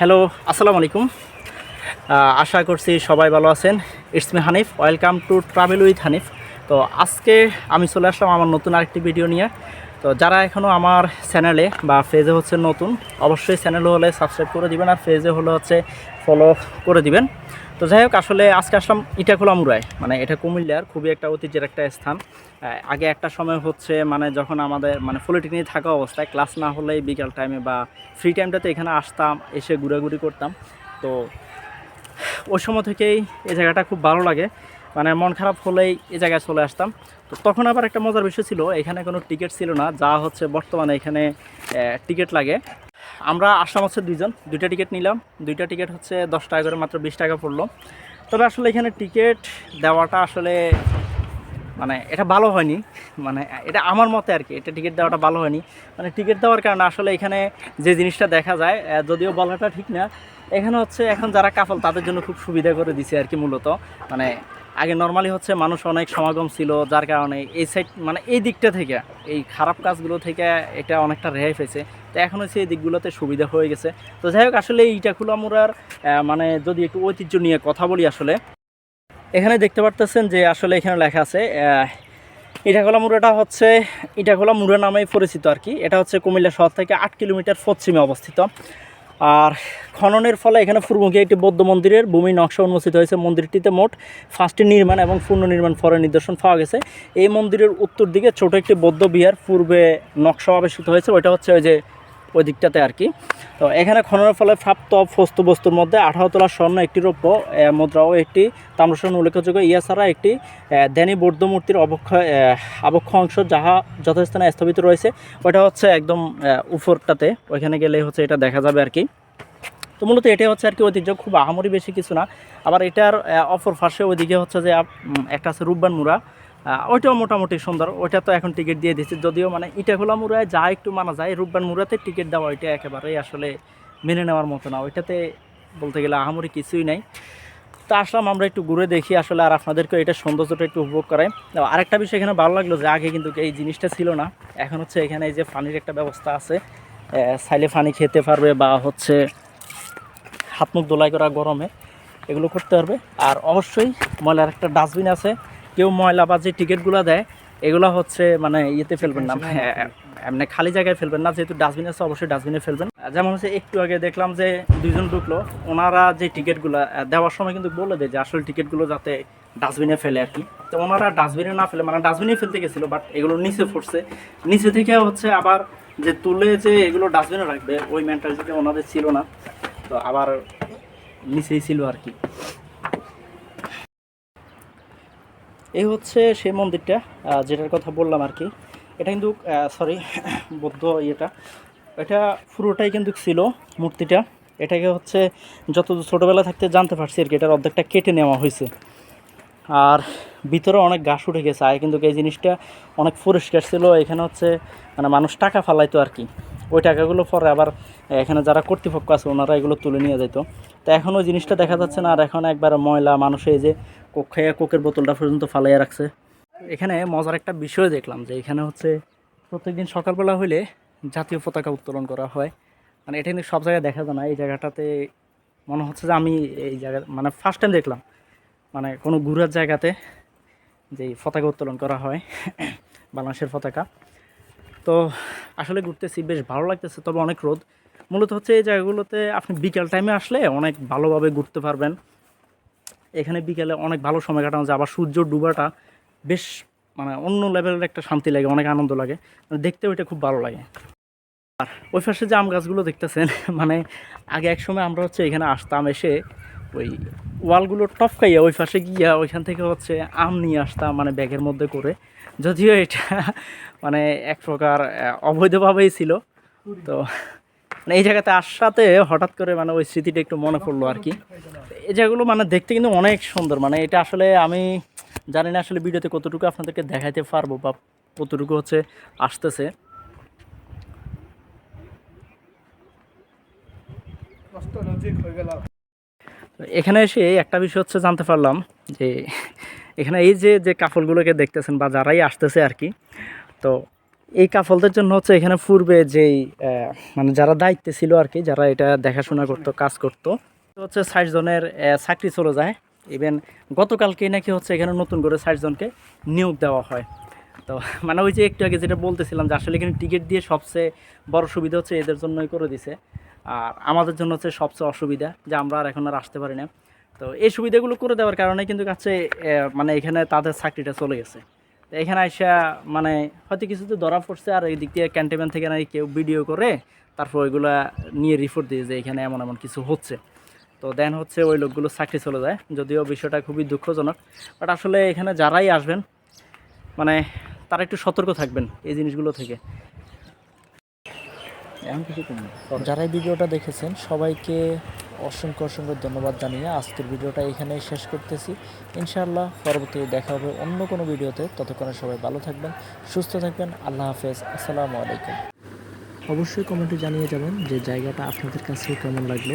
Hello, আসসালামু আলাইকুম। আশা করছি সবাই ভালো আছেন। It's me Hanif welcome to travel with Hanif তো আজকে আমি চলে আসলাম আমার নতুন আরেকটি ভিডিও নিয়ে। তো যারা এখনও আমার চ্যানেলে বা ফেজে হচ্ছে নতুন, অবশ্যই চ্যানেল হলে সাবস্ক্রাইব করে দিবেন আর ফেজে হলে হচ্ছে ফলো করে দিবেন। তো যাই হোক, আসলে আজকে আসলাম ইটাখোলা মুরায় মানে এটা কুমিল্লার খুবই একটা ঐতিহ্যের একটা স্থান। আগে একটা সময় হচ্ছে মানে যখন আমাদের মানে পলিটেকনিক থাকা অবস্থায় ক্লাস না হলেই বিকাল টাইমে বা ফ্রি টাইমটাতে এখানে আসতাম, এসে ঘুরাঘুরি করতাম। তো ওই সময় থেকেই এই জায়গাটা খুব ভালো লাগে। মানে মন খারাপ হলেই এই জায়গায় চলে আসতাম। তো তখন আবার একটা মজার বিষয় ছিল, এখানে কোনো টিকিট ছিল না, যা হচ্ছে বর্তমানে এখানে টিকিট লাগে। আমরা আসলাম হচ্ছে দুইজন। দুইটা টিকিট নিলাম। দুইটা টিকিট হচ্ছে দশ টাকা করে, মাত্র বিশ টাকা পড়ল। তবে আসলে এখানে টিকিট দেওয়াটা আসলে মানে এটা ভালো হয়নি। মানে এটা আমার মতে আর কি, এটা টিকিট দেওয়াটা ভালো হয়নি। মানে টিকিট দেওয়ার কারণে আসলে এখানে যে জিনিসটা দেখা যায় যদিও বলাটা ঠিক না, এখানে হচ্ছে এখন যারা কাফল তাদের জন্য খুব সুবিধা করে দিছে আর কি মূলত। মানে আগে নর্মালি হচ্ছে মানুষ অনেক সমাগম ছিল, যার কারণে এই সাইড মানে এই দিকটা থেকে, এই খারাপ কাজগুলো থেকে এটা অনেকটা রেহাই পেয়েছে। তো এখন হচ্ছে এই দিকগুলোতে সুবিধা হয়ে গেছে। তো যাই হোক, আসলে ইটাকুলামুরার মানে যদি একটু ঐতিহ্য নিয়ে কথা বলি আসলে, এখানে দেখতে পারতেছেন যে আসলে এখানে লেখা আছে ইটাখোলা মুড়াটা হচ্ছে ইটাখোলা মুড়া নামেই পরিচিত আর কি। এটা হচ্ছে কুমিল্লা শহর থেকে আট কিলোমিটার পশ্চিমে অবস্থিত। আর খননের ফলে এখানে পূর্বমুখী একটি বৌদ্ধ মন্দিরের ভূমি নকশা উন্মোচিত হয়েছে। মন্দিরটিতে মোট পাঁচটি নির্মাণ এবং পূর্ণ নির্মাণ ফরের নিদর্শন পাওয়া গেছে। এই মন্দিরের উত্তর দিকে ছোট একটি বৌদ্ধ বিহার, পূর্বে নকশা আবিষ্কৃত হয়েছে। ওইটা হচ্ছে ওই যে ওই দিকটাতে আর কি। তো এখানে খননের ফলে প্রাপ্ত বস্তু বস্তুর মধ্যে আঠারো তোলা স্বর্ণ একটি রৌপ্য মুদ্রা ও একটি তাম্রস্বর্ণ উল্লেখযোগ্য। ইয়া ছাড়া একটি ধ্যানী বৌদ্ধ মূর্তির অবক্ষয় আবক্ষ অংশ যাহা যথাস্থানে স্থাপিত রয়েছে। ওটা হচ্ছে একদম উপরটাতে। ওইখানে গেলে হচ্ছে এটা দেখা যাবে আর কি। তো মূলত এটাই হচ্ছে আর কি ঐতিহ্য। খুব আহামরি বেশি কিছু না। আবার এটার অপর পাশে ওইদিকে হচ্ছে যে একটা আছে রূপবান আহ, ওইটাও মোটামুটি সুন্দর। ওইটা তো এখন টিকিট দিয়ে দিচ্ছে যদিও মানে ইটাখোলা মুড়ায় যা একটু মানা যায় রূপবান মুড়াতে টিকিট দেওয়া ওইটা একেবারেই আসলে মেনে নেওয়ার মতো না। ওইটাতে বলতে গেলে আহামরি কিছুই নাই। তো আসলাম, আমরা একটু ঘুরে দেখি আসলে আর আপনাদেরকে এটা সৌন্দর্যটা একটু উপভোগ করাই। আরেকটা বিষয় এখানে ভালো লাগল যে আগে কিন্তু এই জিনিসটা ছিল না। এখন হচ্ছে এখানে এই যে পানির একটা ব্যবস্থা আছে। চাইলে পানি খেতে পারবে বা হচ্ছে হাত মুখ দোলাই করা গরমে এগুলো করতে পারবে। আর অবশ্যই ময়লার একটা ডাস্টবিন আছে। কেউ ময়লা বা যে টিকিটগুলো দেয় এগুলো হচ্ছে মানে ইয়েতে ফেলবেন না। এমনি খালি জায়গায় ফেলবেন না যেহেতু ডাস্টবিন আছে অবশ্যই ডাস্টবিনে ফেলবেন। যেমন হচ্ছে একটু আগে দেখলাম যে দুইজন ঢুকলো ওনারা যে টিকিটগুলো দেওয়ার সময় কিন্তু বলে দেয় যে আসল টিকিটগুলো যাতে ডাস্টবিনে ফেলে আর কি। তো ওনারা ডাস্টবিনে না ফেলে মানে ডাস্টবিনে ফেলতে গেছিল বাট এগুলো নিচে পড়ছে। নিচে থেকে হচ্ছে আবার যে তুলে যে এগুলো ডাস্টবিনে রাখবে ওই মেন্টালিটিটা ওনাদের ছিল না। তো আবার নিচেই ছিল আর কি। এই হচ্ছে সেই মন্দিরটা যেটার কথা বললাম আর কি। এটা কিন্তু সরি বৌদ্ধ ইয়েটা। এটা পুরোটাই কিন্তু ছিল মূর্তিটা। এটাকে হচ্ছে যত ছোটোবেলা থাকতে জানতে পারছি আর কি, এটার অর্ধেকটা কেটে নেওয়া হয়েছে। আর ভিতরে অনেক ঘাস উঠে গেছে। আর কিন্তু এই জিনিসটা অনেক পরিষ্কার ছিল। এখানে হচ্ছে মানে মানুষ টাকা ফালাইতো আর কি। ওই টাকাগুলো পরে আবার এখানে যারা কর্তৃপক্ষ আছে, ওনারা এগুলো তুলে নিয়ে যেত তো এখন ওই জিনিসটা দেখা যাচ্ছে না। আর এখন একবার ময়লা, মানুষ এই যে কোক খাইয়া কোকের বোতলটা পর্যন্ত ফালাইয়া রাখছে। এখানে মজার একটা বিষয় দেখলাম যে এখানে হচ্ছে প্রত্যেকদিন সকালবেলা হইলে জাতীয় পতাকা উত্তোলন করা হয়। মানে এটা কিন্তু সব জায়গায় দেখা যায় না। এই জায়গাটাতে মনে হচ্ছে যে আমি এই জায়গা মানে ফার্স্ট টাইম দেখলাম। মানে কোনো ঘুরার জায়গাতে যে পতাকা উত্তোলন করা হয়, বাংলাদেশের পতাকা। তো আসলে ঘুরতেছি, বেশ ভালো লাগতেছে, তবে অনেক রোদ। মূলত হচ্ছে এই জায়গাগুলোতে আপনি বিকেল টাইমে আসলে অনেক ভালোভাবে ঘুরতে পারবেন। এখানে বিকেলে অনেক ভালো সময় কাটানো যায়, আবার সূর্য ডুবাটা বেশ মানে অন্য লেভেলের একটা শান্তি লাগে, অনেক আনন্দ লাগে। মানে দেখতে ওইটা খুব ভালো লাগে। আর ওই পাশে যে আম গাছগুলো দেখতেছেন মানে আগে এক সময় আমরা হচ্ছে এখানে আসতাম, এসে ওই ওয়ালগুলো টপকাইয়া ওই পাশে গিয়া ওইখান থেকে হচ্ছে আম নিয়ে আসতাম মানে ব্যাগের মধ্যে করে। যদিও এটা মানে এক প্রকার অবৈধভাবেই ছিল। তো মানে এই জায়গাতে আসাতে হঠাৎ করে মানে ওই স্মৃতিটা একটু মনে পড়ল আর কি। এই জায়গাগুলো মানে দেখতে কিন্তু অনেক সুন্দর মানে এটা আসলে আমি জানি না আসলে ভিডিওতে কতটুকু আপনাদেরকে দেখাইতে পারব বা কতটুকু হচ্ছে আসতেছে। এখানে এসে একটা বিষয় হচ্ছে জানতে পারলাম যে এখানে এই যে যে কাপড়গুলোকে দেখতেছেন বা যারাই আসতেছে আর কি, তো এই কাফলদের জন্য হচ্ছে এখানে পূর্বে যেই মানে যারা দায়িত্বে ছিল আর কি, যারা এটা দেখাশোনা করতো, কাজ করতো হচ্ছে ষাট জনের চাকরি চলে যায়। ইভেন গতকালকেই নাকি হচ্ছে এখানে নতুন করে ষাট জনকে নিয়োগ দেওয়া হয়। তো মানে ওই যে একটু আগে যেটা বলতেছিলাম যে আসলে এখানে টিকিট দিয়ে সবচেয়ে বড় সুবিধা হচ্ছে এদের জন্যই করে দিছে। আর আমাদের জন্য হচ্ছে সবচেয়ে অসুবিধা যে আমরা আর এখন আর আসতে পারি না। তো এই সুবিধাগুলো করে দেওয়ার কারণে কিন্তু কাছে মানে এখানে তাদের চাকরিটা চলে গেছে। এখানে আইসা মানে হয়তো কিছুতে ধরা পড়ছে আর এই দিক দিয়ে ক্যান্টেনমেন্ট থেকে নাকি কেউ ভিডিও করে তারপর ওইগুলা নিয়ে রিপোর্ট দিয়ে যে এখানে এমন এমন কিছু হচ্ছে। তো দেন হচ্ছে ওই লোকগুলো চাকরি চলে যায়। যদিও বিষয়টা খুবই দুঃখজনক বাট আসলে এখানে যারাই আসবেন মানে তারা একটু সতর্ক থাকবেন এই জিনিসগুলো থেকে। এখন কিছু কমবে যারা এই ভিডিওটা দেখেছেন সবাইকে অসংখ্য অসংখ্য ধন্যবাদ জানিয়ে আজকের ভিডিওটা এখানেই শেষ করতেছি। ইনশাআল্লাহ পরবর্তীতে দেখা হবে অন্য কোনো ভিডিওতে। ততক্ষণে সবাই ভালো থাকবেন, সুস্থ থাকবেন। আল্লাহ হাফেজ। আসসালামু আলাইকুম। অবশ্যই কমেন্টে জানিয়ে যাবেন যে জায়গাটা আপনাদের কাছে কেমন লাগল।